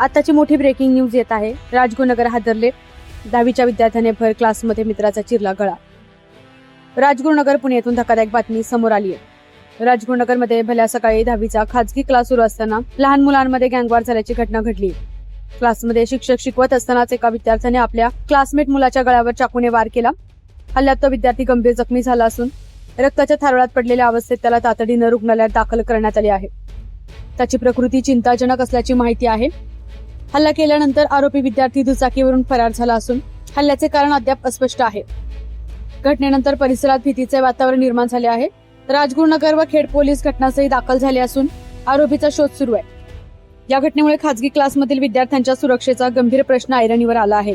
आताची मोठी breaking news येत आहे. राजगुरुनगर हादरले. दहावीच्या विद्यार्थ्याने भर क्लासमध्ये मित्राचा चिरला गळा. राजगुरुनगर पुणे येथून धक्कादायक बातमी समोर आली आहे. राजगुरुनगरमध्ये भल्या सकाळी दहावीचा खाजगी क्लास सुरू असताना लहान मुलांमध्ये गँगवार झाल्याची घटना घडली. क्लासमध्ये शिक्षक शिकवत असतानाच एका विद्यार्थ्याने आपल्या क्लासमेट मुलाच्या गळ्यावर चाकूने वार केला. हल्ल्यात तो विद्यार्थी गंभीर जखमी झाला असून रक्ताच्या थारोळ्यात पडलेल्या अवस्थेत त्याला तातडीनं रुग्णालयात दाखल करण्यात आले आहे. त्याची प्रकृती चिंताजनक असल्याची माहिती आहे. हल्ला केल्यानंतर आरोपी विद्यार्थी दुचाकीवरून फरार झाला असून हल्ल्याचे कारण अद्याप अस्पष्ट आहे. घटनेनंतर परिसरात भीतीचे वातावरण निर्माण झाले आहे. राजगुरुनगर व खेड पोलीस घटनास्थळी दाखल झाले असून आरोपीचा शोध सुरू आहे. या घटनेमुळे खासगी क्लासमधील विद्यार्थ्यांच्या सुरक्षेचा गंभीर प्रश्न ऐरणीवर आला आहे.